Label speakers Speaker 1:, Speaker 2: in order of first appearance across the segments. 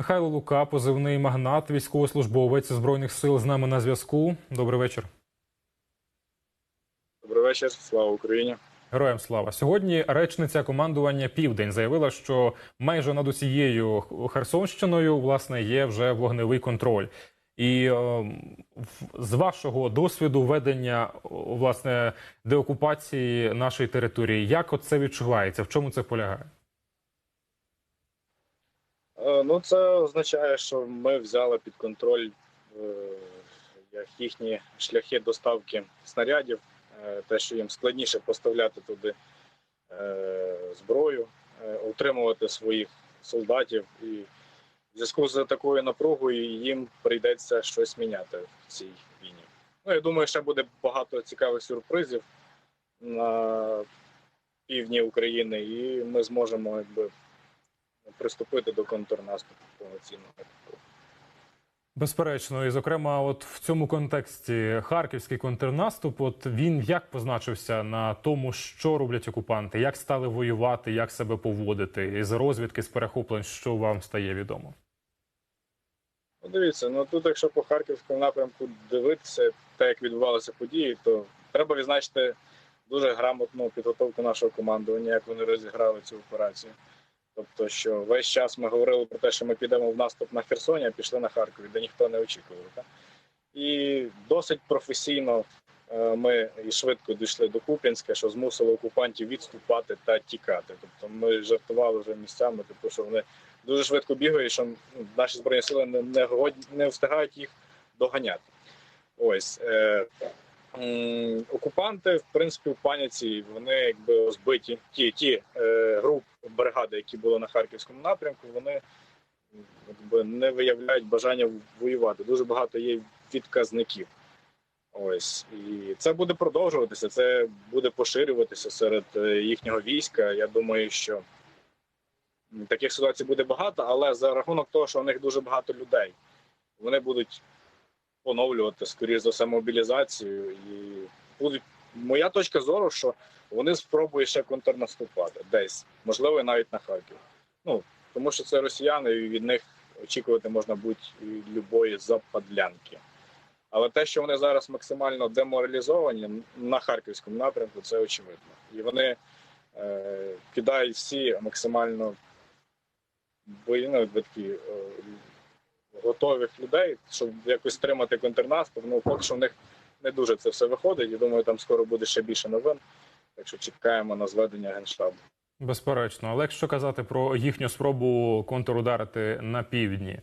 Speaker 1: Михайло Лука, позивний магнат, військовослужбовець збройних сил з нами на зв'язку. Добрий вечір.
Speaker 2: Добрий вечір, слава Україні.
Speaker 1: Героям слава сьогодні. Речниця командування Південь заявила, що майже над усією Херсонщиною власне є вже вогневий контроль. І е, з вашого досвіду ведення власне деокупації нашої території, як от це відчувається? В чому це полягає?
Speaker 2: Е, Ну, це означає, що ми взяли під контроль е, їхні шляхи доставки снарядів, е, те, що їм складніше поставляти туди зброю, утримувати своїх солдатів. І в зв'язку з такою напругою їм прийдеться щось міняти в цій війні. Ну, я думаю, ще буде багато цікавих сюрпризів на півдні України, і ми зможемо якби приступити до контрнаступу повноцінного.
Speaker 1: Безперечно, і зокрема, от в цьому контексті харківський контрнаступ, от він як позначився на тому, що роблять окупанти, як стали воювати, як себе поводити, із розвідки, з перехоплень, що вам стає відомо?
Speaker 2: Ну, дивіться, ну тут, якщо по харківському напрямку дивитися, те, як відбувалися події, то треба відзначити дуже грамотну підготовку нашого командування, як вони розіграли цю операцію. Тобто, що весь час ми говорили про те, що ми підемо в наступ на Херсоні, а пішли на Харкові, де ніхто не очікував. Так? І досить професійно е, ми і швидко дійшли до Куп'янська, що змусило окупантів відступати та тікати. Тобто ми жартували вже місцями, тобто, що вони дуже швидко бігають, що ну, наші збройні сили не, не, не встигають їх доганяти. Ось е, окупанти, в принципі, в паніці вони якби розбиті. Ті, ті е, груп бригади, які були на харківському напрямку, вони якби не виявляють бажання воювати. Дуже багато є відказників. Ось і це буде продовжуватися. Це буде поширюватися серед е, їхнього війська. Я думаю, що таких ситуацій буде багато, але за рахунок того, що у них дуже багато людей, вони будуть поновлювати, скоріш за все, мобілізацію. І будуть моя точка зору, що вони спробують ще контрнаступати десь, можливо, навіть на Харків. Ну тому що це росіяни, і від них очікувати можна будь-любої западлянки. Але те, що вони зараз максимально деморалізовані на харківському напрямку, це очевидно. І вони е, кидають всі максимально воєнно такі е, готових людей, щоб якось стримати контрнаступ. Ну, поки що в них не дуже це все виходить. Я думаю, там скоро буде ще більше новин. Так що чекаємо на зведення генштабу.
Speaker 1: Безперечно, але якщо казати про їхню спробу контрударити на півдні.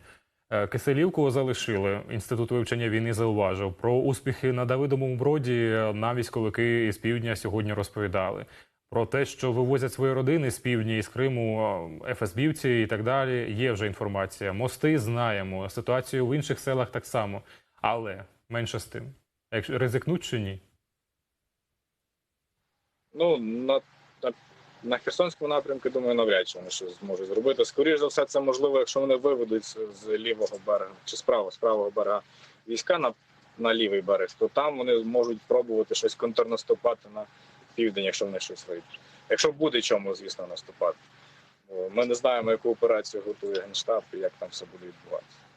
Speaker 1: е, Киселівку залишили. Інститут вивчення війни зауважив про успіхи на Давидовому броді. Нам військовики із півдня сьогодні розповідали про те, що вивозять свої родини з півдня із Криму, е, ФСБівці і так далі. Є вже інформація. Мости знаємо. Ситуацію в інших селах так само, але менше з тим. Якщо ризикнуть чи ні?
Speaker 2: Ну на, на, на Херсонському напрямку, думаю, навряд чи вони щось зможуть зробити. Скоріше за все, це можливо, якщо вони виведуть з, лівого берега чи з правого, з правого берега війська на, на лівий берег, то там вони можуть пробувати щось контрнаступати на південь, якщо вони щось вийдуть. Якщо буде чому, звісно, наступати. Ми не знаємо, яку операцію готує генштаб і як там все буде відбуватися.